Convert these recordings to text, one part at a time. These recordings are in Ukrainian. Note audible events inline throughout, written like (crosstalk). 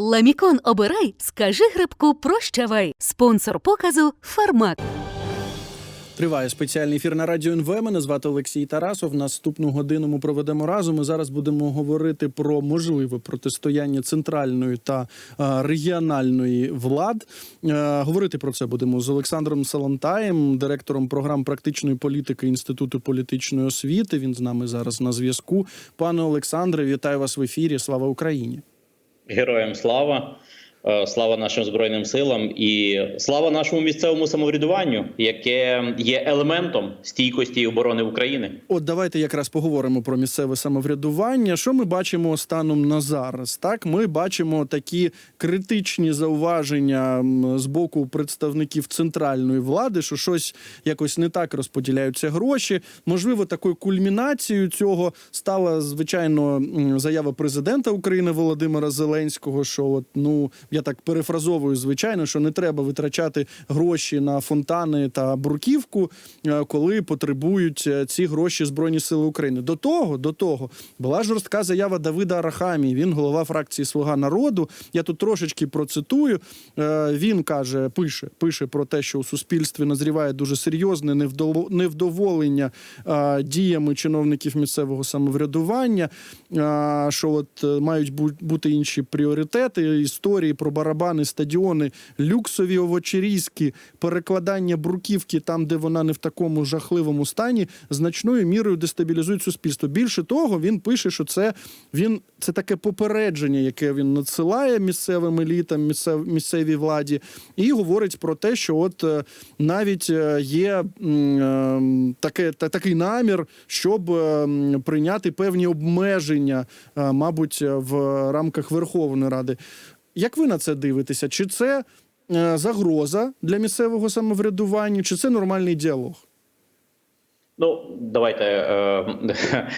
Ламікон обирай, скажи грибку прощавай. Спонсор показу Фармак. Триває спеціальний ефір на радіо НВ. Мене звати Олексій Тарасов. Наступну годину ми проведемо разом. Ми зараз будемо говорити про можливе протистояння центральної та е, регіональної влад. Е, говорити про це будемо з Олександром Салантаєм, директором програм практичної політики Інституту політичної освіти. Він з нами зараз на зв'язку. Пане Олександре, вітаю вас в ефірі. Слава Україні! Героям слава, слава нашим збройним силам і слава нашому місцевому самоврядуванню, яке є елементом стійкості і оборони України. От давайте якраз поговоримо про місцеве самоврядування. Що ми бачимо станом на зараз? Так, ми бачимо такі критичні зауваження з боку представників центральної влади, що щось якось не так розподіляються гроші. Можливо, такою кульмінацією цього стала звичайно заява президента України Володимира Зеленського. Що от ну я так перефразовую, звичайно, що не треба витрачати гроші на фонтани та бурківку, е, коли потребують е, ці гроші Збройні Сили України. До того, до того була жорстка заява Давида Арахамії. Він голова фракції Слуга народу. Я тут трошечки процитую. Е, Він каже, пише, пише про те, що у суспільстві назріває дуже серйозне невдов- невдоволення діями чиновників місцевого самоврядування. Що от мають бути інші пріоритети історії про барабани, стадіони, люксові овочерізки, перекладання бруківки там, де вона не в такому жахливому стані, значною мірою дестабілізують суспільство. Більше того, він пише, що це він це таке попередження, яке він надсилає місцевим елітам, місцев, місцевій владі, і говорить про те, що от е, навіть е, є е, таке, та, такий намір, щоб прийняти певні обмеження, мабуть, в рамках Верховної Ради. Як ви на це дивитеся? Чи це е, загроза для місцевого самоврядування, чи це нормальний діалог? Ну давайте е,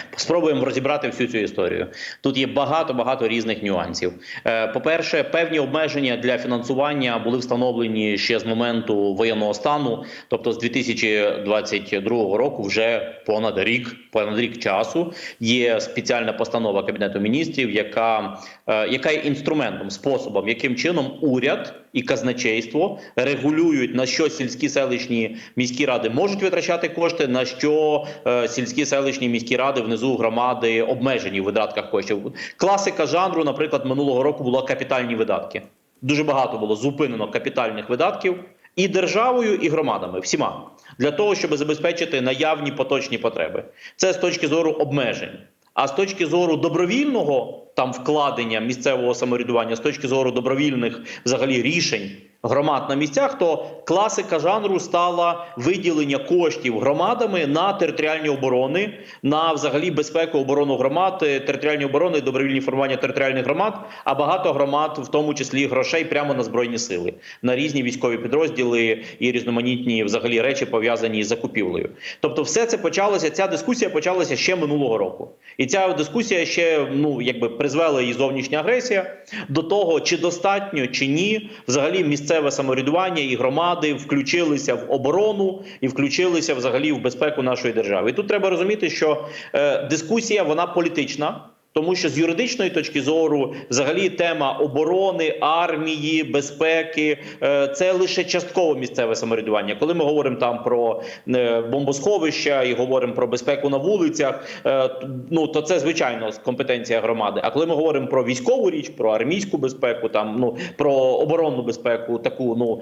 (laughs) спробуємо розібрати всю цю історію. Тут є багато багато різних нюансів. Е, По-перше, певні обмеження для фінансування були встановлені ще з моменту воєнного стану, тобто з 2022 року, вже понад рік, понад рік часу. Є спеціальна постанова кабінету міністрів, яка, е, яка є інструментом, способом, яким чином уряд і казначейство регулюють на що сільські селищні міські ради можуть витрачати кошти, на що е, сільські селищні міські ради внизу громади обмежені в видатках коштів. Класика жанру, наприклад, минулого року була капітальні видатки. Дуже багато було зупинено капітальних видатків і державою, і громадами всіма для того, щоб забезпечити наявні поточні потреби. Це з точки зору обмежень. А з точки зору добровільного там вкладення місцевого самоврядування, з точки зору добровільних взагалі рішень громад на місцях, то класика жанру стала виділення коштів громадами на територіальні оборони, на взагалі безпеку оборону громад, е, територіальні оборони, добровільні формування територіальних громад, а багато громад, в тому числі грошей, прямо на збройні сили, на різні військові підрозділи і різноманітні взагалі речі пов'язані з закупівлею. Тобто, все це почалося. Ця дискусія почалася ще минулого року, і ця дискусія ще ну якби призвела її зовнішня агресія до того, чи достатньо чи ні, взагалі місцеве самоврядування і громади включилися в оборону і включилися взагалі в безпеку нашої держави. І тут треба розуміти, що е, дискусія вона політична. Тому що з юридичної точки зору, взагалі, тема оборони, армії, безпеки е, це лише частково місцеве самоврядування. Коли ми говоримо там про е, бомбосховища і говоримо про безпеку на вулицях, е, ну то це звичайно компетенція громади. А коли ми говоримо про військову річ, про армійську безпеку, там ну про оборонну безпеку, таку ну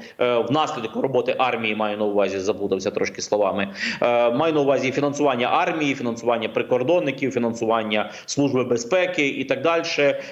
внаслідок роботи армії маю на увазі, заплутався трошки словами. Маю на увазі фінансування армії, фінансування прикордонників, фінансування служби безпеки і так далі.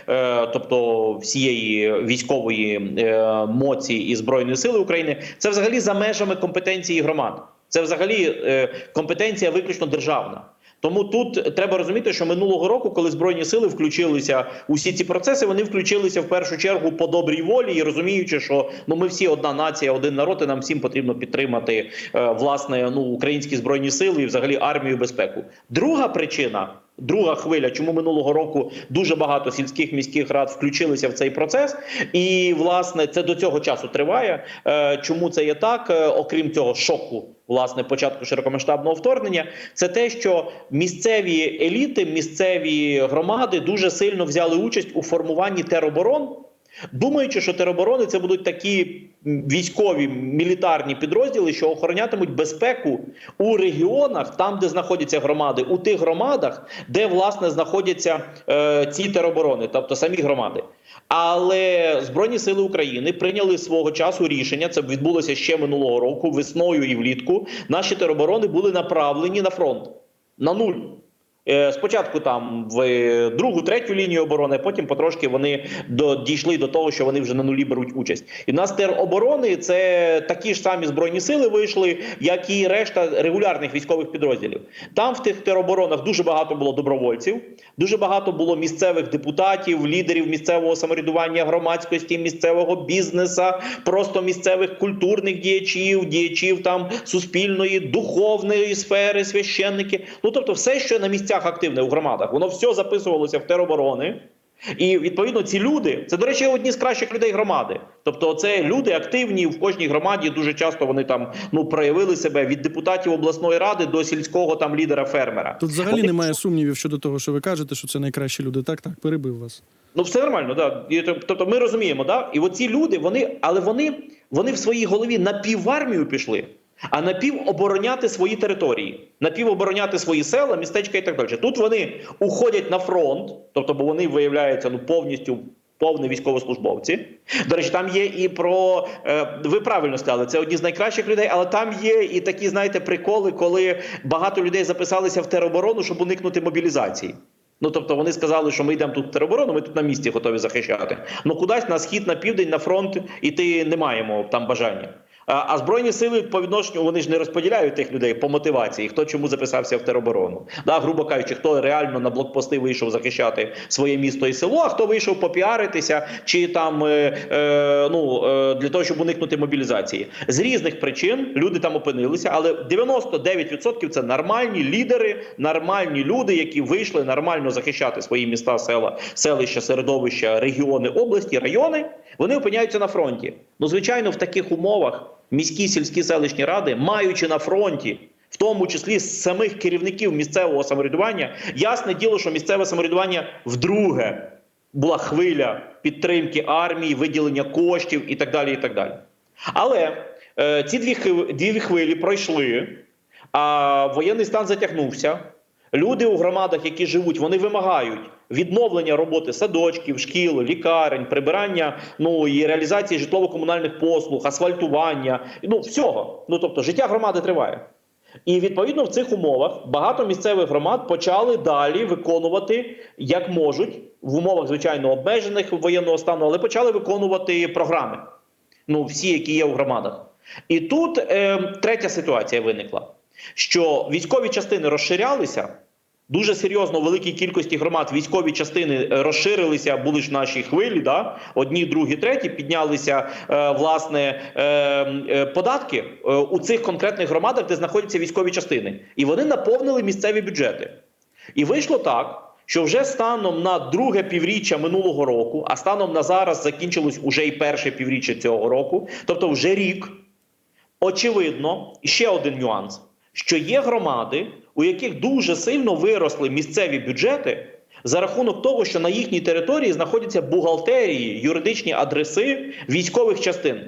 Е, Тобто всієї військової е, моці і збройної сили України, це взагалі за межами компетенції громад. Це взагалі е, компетенція виключно державна. Тому тут треба розуміти, що минулого року, коли збройні сили включилися у всі ці процеси, вони включилися в першу чергу по добрій волі і розуміючи, що ну ми всі одна нація, один народ, і нам всім потрібно підтримати е, власне ну українські збройні сили і взагалі армію безпеку. Друга причина. Друга хвиля, чому минулого року дуже багато сільських міських рад включилися в цей процес, і власне це до цього часу триває. Е, Чому це є так? Е, Окрім цього шоку, власне, початку широкомасштабного вторгнення, це те, що місцеві еліти, місцеві громади дуже сильно взяли участь у формуванні тероборон. Думаючи, що тероборони це будуть такі військові мілітарні підрозділи, що охоронятимуть безпеку у регіонах, там, де знаходяться громади, у тих громадах, де власне знаходяться е, ці тероборони, тобто самі громади. Але Збройні сили України прийняли свого часу рішення. Це відбулося ще минулого року, весною і влітку. Наші тероборони були направлені на фронт на нуль. Е, Спочатку там в е, другу, третю лінію оборони, потім потрошки вони до, дійшли до того, що вони вже на нулі беруть участь. І в нас тероборони це такі ж самі збройні сили вийшли, як і решта регулярних військових підрозділів. Там в тих тероборонах дуже багато було добровольців, дуже багато було місцевих депутатів, лідерів місцевого самоврядування, громадськості, місцевого бізнеса, просто місцевих культурних діячів, діячів там суспільної, духовної сфери, священники. Ну тобто, все, що на місцях активне у громадах, воно все записувалося в тероборони. І відповідно ці люди, це до речі, одні з кращих людей громади. Тобто, це люди активні в кожній громаді. Дуже часто вони там ну проявили себе від депутатів обласної ради до сільського там лідера фермера. Тут взагалі Вони- немає сумнівів щодо того, що ви кажете, що це найкращі люди. Так, так, перебив вас. Ну, все нормально, да. І, тобто ми розуміємо, да? І оці люди, вони, але вони, вони в своїй голові напів в армію пішли, а напів обороняти свої території, напів обороняти свої села, містечка і так далі. Тут вони уходять на фронт, тобто, бо вони виявляються ну повністю. Повні військовослужбовці. До речі, там є і про е, ви правильно сказали, це одні з найкращих людей, але там є і такі, знаєте, приколи, коли багато людей записалися в тероборону, щоб уникнути мобілізації. Ну тобто вони сказали, що ми йдемо тут в тероборону, ми тут на місці готові захищати. Ну кудись на схід, на південь, на фронт іти не маємо там бажання. А, збройні сили по відношенню вони ж не розподіляють тих людей по мотивації, хто чому записався в тероборону. Да, грубо кажучи, хто реально на блокпости вийшов захищати своє місто і село, а хто вийшов попіаритися, чи там е, е, ну е, для того, щоб уникнути мобілізації. З різних причин люди там опинилися, але 99% це нормальні лідери, нормальні люди, які вийшли нормально захищати свої міста, села, селища, середовища, регіони, області, райони. Вони опиняються на фронті. Ну, звичайно, в таких умовах міські сільські селищні ради, маючи на фронті. В тому числі з самих керівників місцевого самоврядування, ясне діло, що місцеве самоврядування вдруге була хвиля підтримки армії, виділення коштів і так далі. І так далі. Але е, ці дві, дві хвилі пройшли, а воєнний стан затягнувся. Люди у громадах, які живуть, вони вимагають відновлення роботи садочків, шкіл, лікарень, прибирання ну і реалізації житлово-комунальних послуг, асфальтування, ну всього. Ну тобто, життя громади триває. І відповідно в цих умовах багато місцевих громад почали далі виконувати як можуть в умовах звичайно обмежених воєнного стану, але почали виконувати програми. Ну всі, які є у громадах. І тут е, третя ситуація виникла: що військові частини розширялися. Дуже серйозно у великій кількості громад військові частини е, розширилися, були ж наші хвилі, да? одні, другі, треті, піднялися е, власне е, е, податки е, у цих конкретних громадах, де знаходяться військові частини, і вони наповнили місцеві бюджети. І вийшло так, що вже станом на друге півріччя минулого року, а станом на зараз закінчилось уже і перше півріччя цього року, тобто вже рік. Очевидно, ще один нюанс: що є громади, у яких дуже сильно виросли місцеві бюджети за рахунок того, що на їхній території знаходяться бухгалтерії, юридичні адреси військових частин.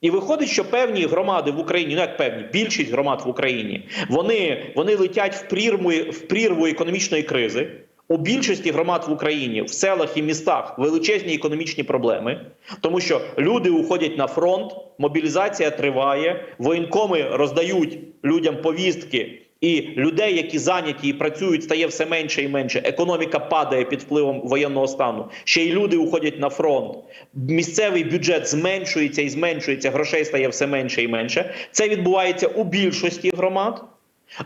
І виходить, що певні громади в Україні, ну як певні, більшість громад в Україні, вони, вони летять в прірву, в прірву економічної кризи. У більшості громад в Україні в селах і містах величезні економічні проблеми, тому що люди уходять на фронт, мобілізація триває, воєнкоми роздають людям повістки, і людей, які зайняті і працюють, стає все менше і менше. Економіка падає під впливом воєнного стану. Ще й люди уходять на фронт. Місцевий бюджет зменшується і зменшується, грошей стає все менше і менше. Це відбувається у більшості громад,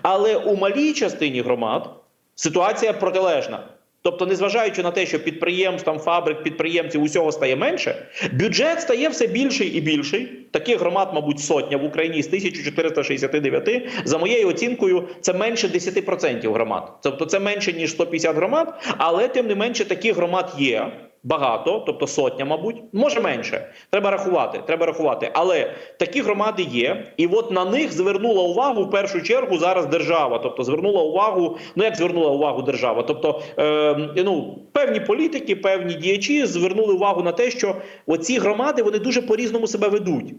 але у малій частині громад. Ситуація протилежна. Тобто, незважаючи на те, що підприємств, там, фабрик, підприємців усього стає менше, бюджет стає все більший і більший. Таких громад, мабуть, сотня в Україні з 1469. За моєю оцінкою, це менше 10% громад. Тобто це менше ніж 150 громад, але тим не менше таких громад є. Багато, тобто сотня, мабуть, може менше. Треба рахувати. Треба рахувати. Але такі громади є, і от на них звернула увагу в першу чергу зараз держава. Тобто звернула увагу. Ну як звернула увагу держава? Тобто, е, ну певні політики, певні діячі звернули увагу на те, що оці громади вони дуже по різному себе ведуть.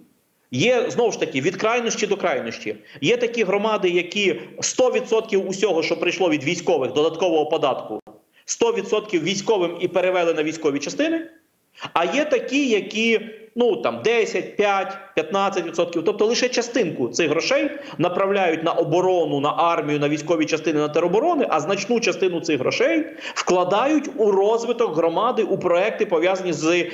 Є знову ж таки від крайнощі до крайнощі. Є такі громади, які 100% усього, що прийшло від військових, додаткового податку, 100% військовим і перевели на військові частини. А є такі, які ну там 10, 5, 15%, тобто лише частинку цих грошей направляють на оборону, на армію, на військові частини на тероборони, а значну частину цих грошей вкладають у розвиток громади у проекти пов'язані з е,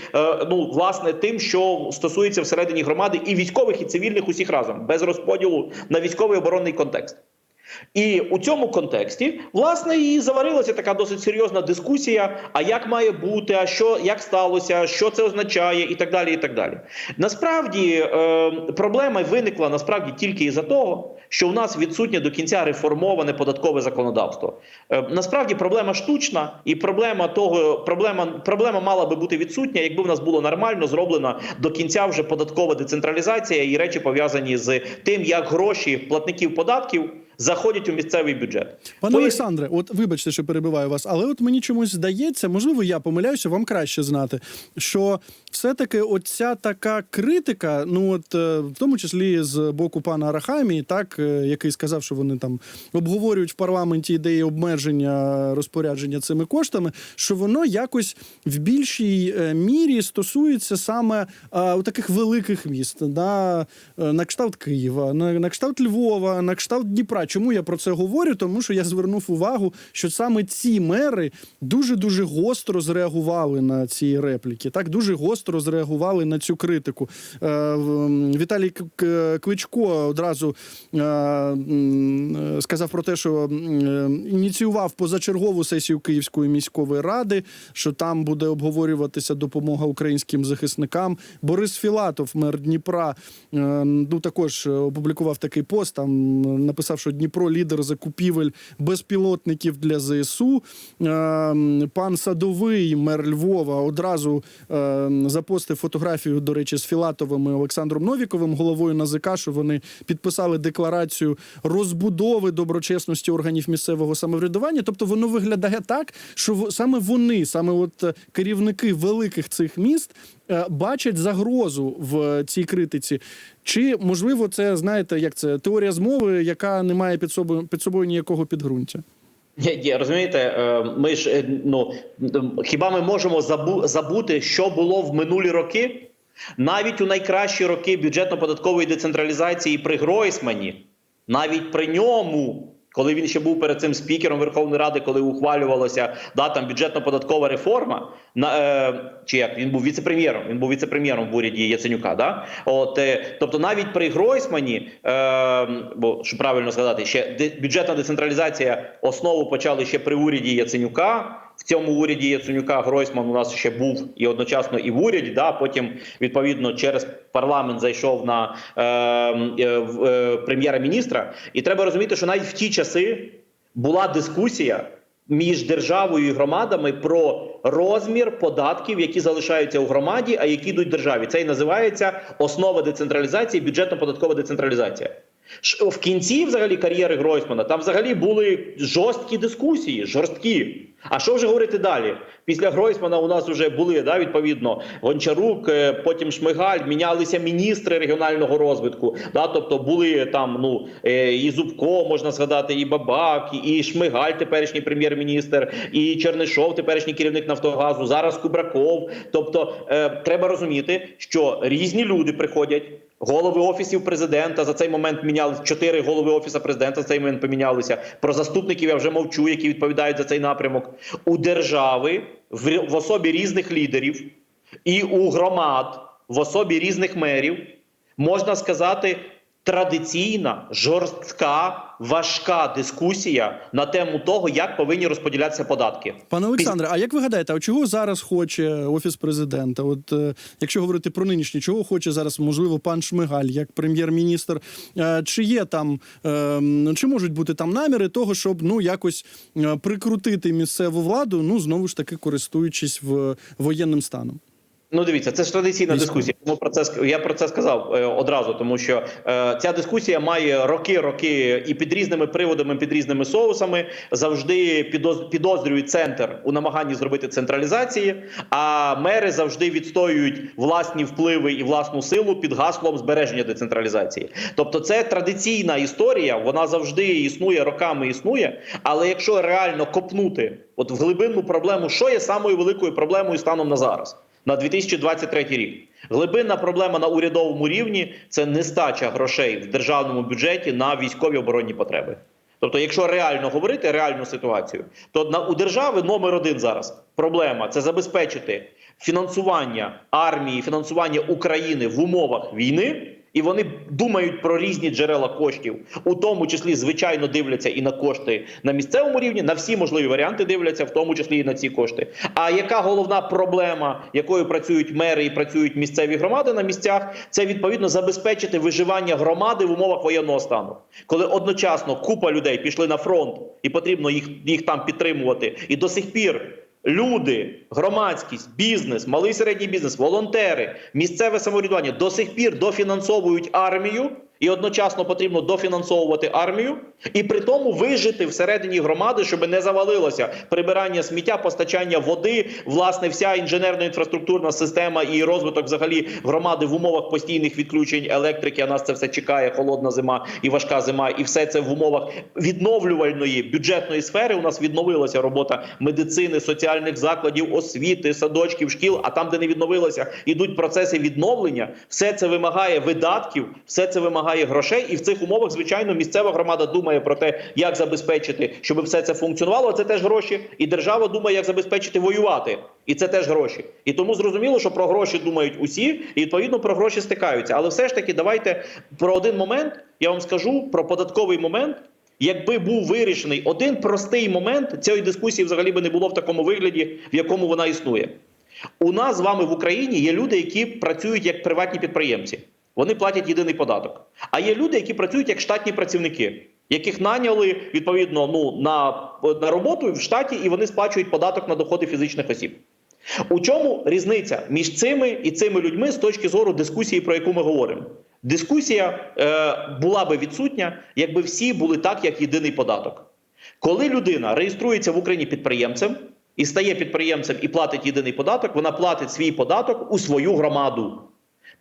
ну власне тим, що стосується всередині громади і військових, і цивільних усіх разом без розподілу на військовий оборонний контекст. І у цьому контексті власне і заварилася така досить серйозна дискусія: а як має бути, а що як сталося, що це означає, і так далі. І так далі. Насправді е, проблема виникла насправді тільки із-за того, що у нас відсутнє до кінця реформоване податкове законодавство. Е, насправді проблема штучна, і проблема того, проблема, проблема мала би бути відсутня, якби в нас було нормально зроблена до кінця вже податкова децентралізація і речі пов'язані з тим, як гроші платників податків заходять у місцевий бюджет. Пане Пояс- Олександре, от вибачте, що перебиваю вас, але от мені чомусь здається, можливо, я помиляюся, вам краще знати, що все-таки оця така критика, ну от е, в тому числі з боку пана Арахамії, так е, який сказав, що вони там обговорюють в парламенті ідеї обмеження розпорядження цими коштами, що воно якось в більшій е, мірі стосується саме е, у таких великих міст, да, на кшталт Києва, на, на кшталт Львова, на кшталт Дніпра. Чому я про це говорю? Тому що я звернув увагу, що саме ці мери дуже дуже гостро зреагували на ці репліки. Так дуже гостро зреагували на цю критику. Е, Віталій Кличко одразу е, сказав про те, що ініціював позачергову сесію Київської міської ради, що там буде обговорюватися допомога українським захисникам. Борис Філатов, мер Дніпра, е, ну також опублікував такий пост. Там написав, що Дніпро лідер закупівель безпілотників для ЗСУ. Е, Пан Садовий, мер Львова, одразу е, запостив фотографію, до речі, з Філатовим і Олександром Новіковим, головою НАЗК, що вони підписали декларацію розбудови доброчесності органів місцевого самоврядування. Тобто воно виглядає так, що саме вони, саме от е, керівники великих цих міст. Е, Бачать загрозу в цій критиці, чи можливо це знаєте, як це теорія змови, яка не має під собою під собою ніякого підґрунтя? Ні, ні, розумієте, е, ми ж е, ну хіба ми можемо забу- забути, що було в минулі роки? Навіть у найкращі роки бюджетно-податкової децентралізації при Гройсмані, навіть при ньому, коли він ще був перед цим спікером Верховної Ради, коли ухвалювалася да, там бюджетно-податкова реформа, на, е, чи як він був віце-прем'єром, він був віце-прем'єром в уряді Яценюка. Да? От, е, тобто навіть при Гройсмані, е, бо що правильно сказати, ще бюджетна децентралізація основу почали ще при уряді Яценюка. В цьому уряді Яценюка Гройсман у нас ще був і одночасно і в уряді. Да, потім відповідно через парламент зайшов на е, е, е, прем'єра-міністра. І треба розуміти, що навіть в ті часи була дискусія між державою і громадами про розмір податків, які залишаються у громаді, а які йдуть державі. Це і називається основа децентралізації, бюджетно-податкова децентралізація. В кінці взагалі кар'єри Гройсмана там взагалі були жорсткі дискусії, жорсткі. А що вже говорити далі? Після Гройсмана у нас вже були да, відповідно Гончарук, е, потім Шмигаль, мінялися міністри регіонального розвитку. Да, тобто були там ну е, і Зубко, можна згадати, і Бабак, і Шмигаль, теперішній прем'єр-міністр, і Чернишов, теперішній керівник Нафтогазу. Зараз Кубраков. Тобто е, треба розуміти, що різні люди приходять. Голови офісів президента за цей момент міняли чотири голови офісу президента. За цей момент помінялися. Про заступників я вже мовчу, які відповідають за цей напрямок. У держави в, в особі різних лідерів і у громад в особі різних мерів можна сказати традиційна, жорстка, важка дискусія на тему того, як повинні розподілятися податки. Пане Олександре, а як ви гадаєте, а чого зараз хоче офіс президента? От е, якщо говорити про нинішнє, чого хоче зараз, можливо, пан Шмигаль як прем'єр-міністр? Е, чи є там е, чи можуть бути там наміри того, щоб ну якось е, прикрутити місцеву владу? Ну знову ж таки користуючись в воєнним станом? Ну, дивіться, це ж традиційна Військово. дискусія. Тому про це я про це сказав е, одразу, тому що е, ця дискусія має роки, роки і під різними приводами, під різними соусами завжди підоз, підозрюють центр у намаганні зробити централізації. А мери завжди відстоюють власні впливи і власну силу під гаслом збереження децентралізації. Тобто, це традиційна історія, вона завжди існує роками, існує. Але якщо реально копнути, от в глибинну проблему, що є самою великою проблемою станом на зараз? На 2023 рік. Глибинна проблема на урядовому рівні це нестача грошей в державному бюджеті на військові оборонні потреби. Тобто, якщо реально говорити реальну ситуацію, то на у держави номер один зараз проблема це забезпечити фінансування армії, фінансування України в умовах війни. І вони думають про різні джерела коштів, у тому числі, звичайно, дивляться і на кошти на місцевому рівні, на всі можливі варіанти дивляться, в тому числі і на ці кошти. А яка головна проблема, якою працюють мери і працюють місцеві громади на місцях, це відповідно забезпечити виживання громади в умовах воєнного стану, коли одночасно купа людей пішли на фронт, і потрібно їх, їх там підтримувати, і до сих пір. Люди, громадськість, бізнес, малий середній бізнес, волонтери, місцеве самоврядування до сих пір дофінансовують армію, і одночасно потрібно дофінансовувати армію, і при тому вижити всередині громади, щоб не завалилося прибирання сміття, постачання води, власне, вся інженерно-інфраструктурна система і розвиток взагалі громади в умовах постійних відключень електрики. А нас це все чекає, холодна зима і важка зима, і все це в умовах відновлювальної бюджетної сфери. У нас відновилася робота медицини, соціальних закладів, освіти, садочків, шкіл. А там, де не відновилося, ідуть процеси відновлення. Все це вимагає видатків, все це вимагає грошей. І в цих умовах, звичайно, місцева громада думає про те, як забезпечити, щоб все це функціонувало. Це теж гроші, і держава думає, як забезпечити воювати. І це теж гроші. І тому зрозуміло, що про гроші думають усі, і відповідно про гроші стикаються. Але все ж таки, давайте про один момент я вам скажу про податковий момент. Якби був вирішений один простий момент, цієї дискусії взагалі би не було в такому вигляді, в якому вона існує. У нас з вами в Україні є люди, які працюють як приватні підприємці. Вони платять єдиний податок. А є люди, які працюють як штатні працівники, яких наняли відповідно ну на, на роботу в штаті, і вони сплачують податок на доходи фізичних осіб. У чому різниця між цими і цими людьми з точки зору дискусії, про яку ми говоримо? Дискусія е, була би відсутня, якби всі були так, як єдиний податок. Коли людина реєструється в Україні підприємцем і стає підприємцем і платить єдиний податок, вона платить свій податок у свою громаду.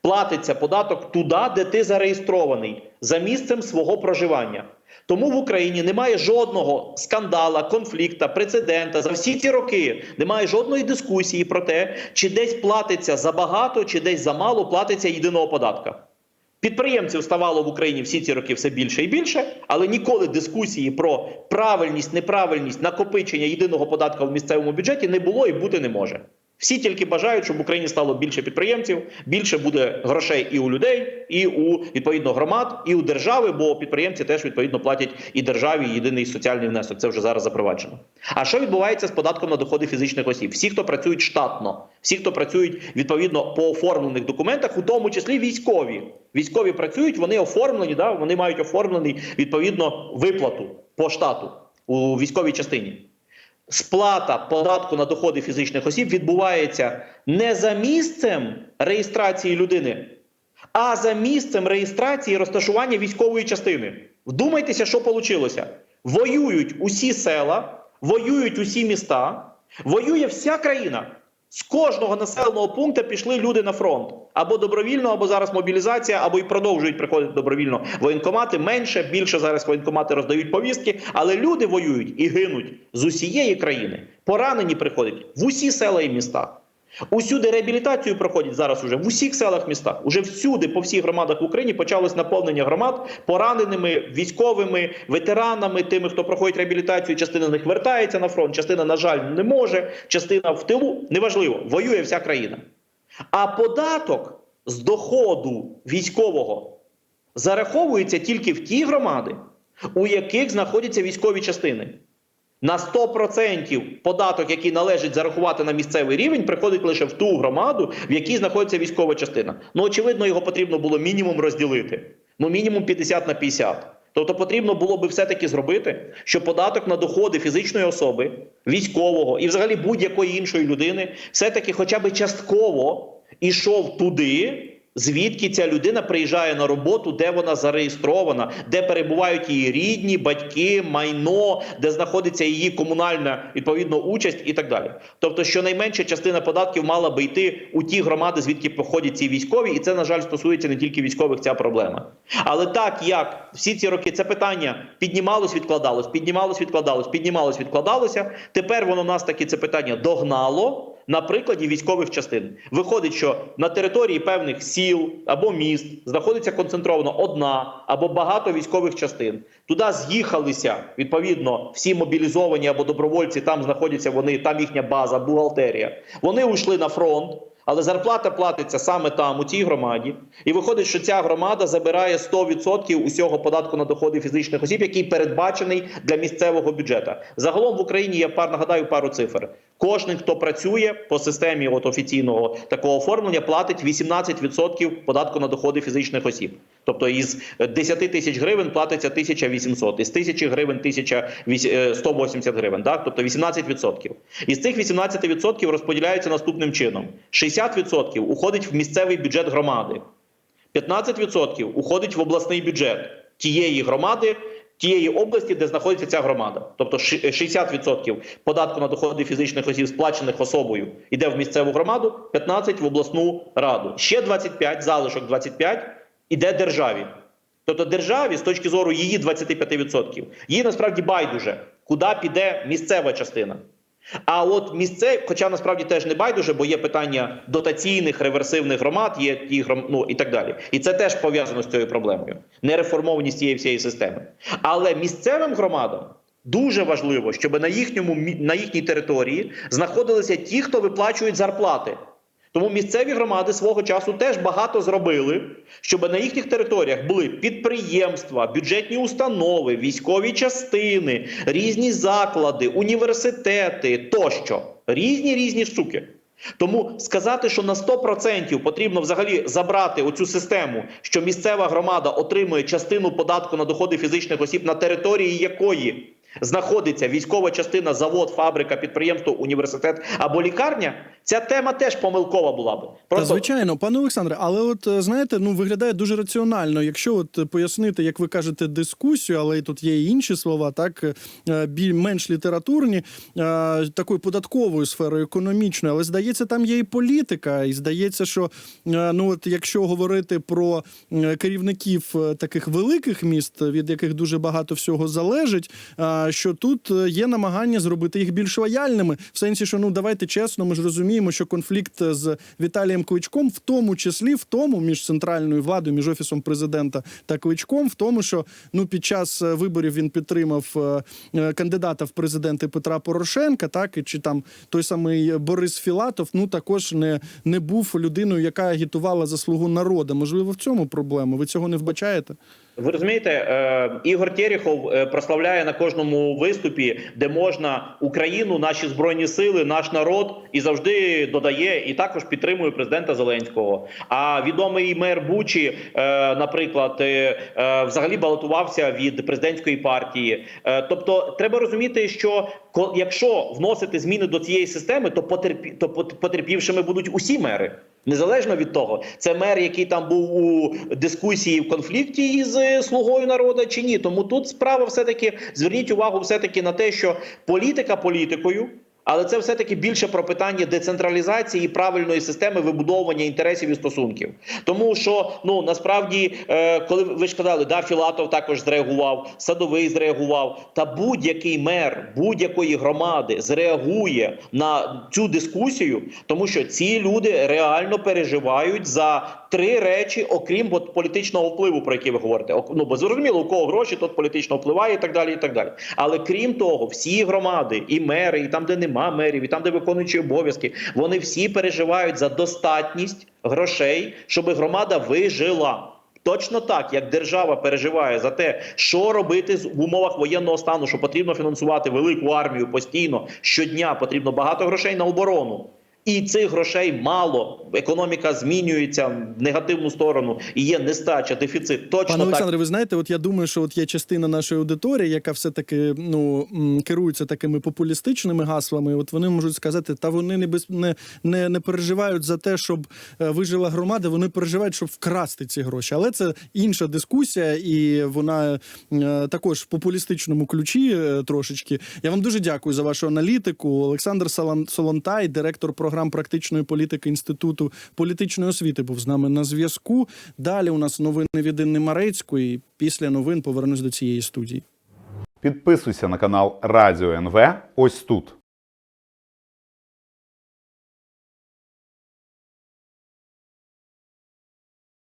Платиться податок туди, де ти зареєстрований, за місцем свого проживання. Тому в Україні немає жодного скандала, конфлікта, прецедента за всі ці роки. Немає жодної дискусії про те, чи десь платиться забагато, чи десь замало платиться єдиного податка. Підприємців ставало в Україні всі ці роки все більше і більше, але ніколи дискусії про правильність, неправильність накопичення єдиного податка в місцевому бюджеті не було і бути не може. Всі тільки бажають, щоб в Україні стало більше підприємців, більше буде грошей і у людей, і у відповідно громад, і у держави, бо підприємці теж відповідно платять і державі єдиний соціальний внесок. Це вже зараз запроваджено. А що відбувається з податком на доходи фізичних осіб? Всі, хто працюють штатно, всі, хто працюють відповідно по оформлених документах, у тому числі військові. Військові працюють, вони оформлені, да, вони мають оформлений відповідно виплату по штату у військовій частині. Сплата податку на доходи фізичних осіб відбувається не за місцем реєстрації людини, а за місцем реєстрації розташування військової частини. Вдумайтеся, що вийшло. Воюють усі села, воюють усі міста, воює вся країна. З кожного населеного пункту пішли люди на фронт або добровільно, або зараз мобілізація, або і продовжують приходити добровільно воєнкомати. Менше, більше зараз воєнкомати роздають повістки, але люди воюють і гинуть з усієї країни. Поранені приходять в усі села і міста. Усюди реабілітацію проходять зараз уже в усіх селах містах. Уже всюди, по всіх громадах в Україні, почалось наповнення громад пораненими військовими, ветеранами, тими, хто проходить реабілітацію. Частина з них вертається на фронт, частина, на жаль, не може, частина в тилу. Неважливо, воює вся країна. А податок з доходу військового зараховується тільки в ті громади, у яких знаходяться військові частини. На 100% податок, який належить зарахувати на місцевий рівень, приходить лише в ту громаду, в якій знаходиться військова частина. Ну, очевидно, його потрібно було мінімум розділити. Ну, мінімум 50 на 50. Тобто потрібно було би все-таки зробити, щоб податок на доходи фізичної особи, військового і взагалі будь-якої іншої людини все-таки хоча б частково ішов туди, звідки ця людина приїжджає на роботу, де вона зареєстрована, де перебувають її рідні, батьки, майно, де знаходиться її комунальна відповідно участь і так далі. Тобто, щонайменша частина податків мала би йти у ті громади, звідки походять ці військові, і це на жаль стосується не тільки військових. Ця проблема. Але так як всі ці роки це питання піднімалось, відкладалось, піднімалось, відкладалось, піднімалось, відкладалося. Тепер воно нас таки це питання догнало на прикладі військових частин. Виходить, що на території певних сіл або міст знаходиться концентровано одна або багато військових частин. Туди з'їхалися відповідно всі мобілізовані або добровольці. Там знаходяться вони, там їхня база, бухгалтерія. Вони уйшли на фронт. Але зарплата платиться саме там, у цій громаді, і виходить, що ця громада забирає 100% усього податку на доходи фізичних осіб, який передбачений для місцевого бюджету. Загалом в Україні я пар нагадаю пару цифр. Кожен, хто працює по системі от офіційного такого оформлення, платить 18% податку на доходи фізичних осіб. Тобто із 10 тисяч гривень платиться 1800, із 1000 гривень 1180 гривень. Так? Тобто 18%. Із цих 18% розподіляються наступним чином: 60% уходить в місцевий бюджет громади, 15% уходить в обласний бюджет тієї громади. Тієї області, де знаходиться ця громада, тобто ши- 60% податку на доходи фізичних осіб, сплачених особою, йде в місцеву громаду, 15% в обласну раду. Ще 25, залишок 25 іде державі. Тобто державі, з точки зору її 25%, їй насправді байдуже, куди піде місцева частина. А от місце, хоча насправді теж не байдуже, бо є питання дотаційних реверсивних громад, є ті гром... ну, і так далі. І це теж пов'язано з цією проблемою, нереформованість цієї всієї системи. Але місцевим громадам дуже важливо, щоб на їхньому на їхній території знаходилися ті, хто виплачують зарплати. Тому місцеві громади свого часу теж багато зробили, щоб на їхніх територіях були підприємства, бюджетні установи, військові частини, різні заклади, університети тощо. Різні різні штуки. Тому сказати, що на 100% потрібно взагалі забрати оцю систему, що місцева громада отримує частину податку на доходи фізичних осіб, на території якої знаходиться військова частина, завод, фабрика, підприємство, університет або лікарня, ця тема теж помилкова була би. Та звичайно, пане Олександре, але от е, знаєте, ну виглядає дуже раціонально. Якщо от е, пояснити, як ви кажете, дискусію, але тут є і інші слова, так е, біль менш літературні, такою податковою сферою, економічною, але здається, там є і політика, і здається, що ну от якщо говорити про керівників таких великих міст, від яких дуже багато всього залежить, що тут е, є намагання зробити їх більш лояльними, в сенсі, що ну давайте чесно, ми ж розуміємо, що конфлікт з Віталієм Кличком, в тому числі в тому між центральною владою, між офісом президента та Кличком, в тому, що ну під час е, виборів він підтримав е, е, кандидата в президенти Петра Порошенка, так і чи там той самий Борис Філатов, ну також не, не був людиною, яка агітувала за слугу народу. Можливо, в цьому проблема. Ви цього не вбачаєте? Ви розумієте, е, Ігор Терехов е, прославляє на кожному виступі, де можна Україну, наші збройні сили, наш народ і завжди додає і також підтримує президента Зеленського. А відомий мер Бучі, е, наприклад, взагалі балотувався від президентської партії. Тобто, треба розуміти, що якщо вносити зміни до цієї системи, то потерпі то потерпівшими будуть усі мери. Незалежно від того, це мер, який там був у дискусії в конфлікті із слугою народу чи ні. Тому тут справа все таки зверніть увагу, все таки на те, що політика політикою. Але це все таки більше про питання децентралізації і правильної системи вибудовування інтересів і стосунків. Тому що ну насправді, е, коли ви ж казали, да, Філатов також зреагував, садовий зреагував. Та будь-який мер будь-якої громади зреагує на цю дискусію, тому що ці люди реально переживають за три речі, окрім от, політичного впливу, про який ви говорите. Ну бо зрозуміло, у кого гроші, тот політично впливає, і так далі. І так далі. Але крім того, всі громади, і мери, і там, де нема мерів, і там, де виконуючі обов'язки, вони всі переживають за достатність грошей, щоб громада вижила. Точно так, як держава переживає за те, що робити в умовах воєнного стану, що потрібно фінансувати велику армію постійно щодня, потрібно багато грошей на оборону. І цих грошей мало. Економіка змінюється в негативну сторону і є нестача, дефіцит. Точно Пане так. Ви знаєте, от я думаю, що от є частина нашої аудиторії, яка все-таки ну керується такими популістичними гаслами. От вони можуть сказати, та вони не без не, не, не переживають за те, щоб е, вижила громада. Вони переживають, щоб вкрасти ці гроші. Але це інша дискусія, і вона е, також в популістичному ключі е, трошечки. Я вам дуже дякую за вашу аналітику. Олександр Солонтай, директор програм практичної політики інституту політичної освіти, був з нами на зв'язку. Далі у нас новини від Інни Марецької. Після новин повернусь до цієї студії. Підписуйся на канал Радіо НВ ось тут.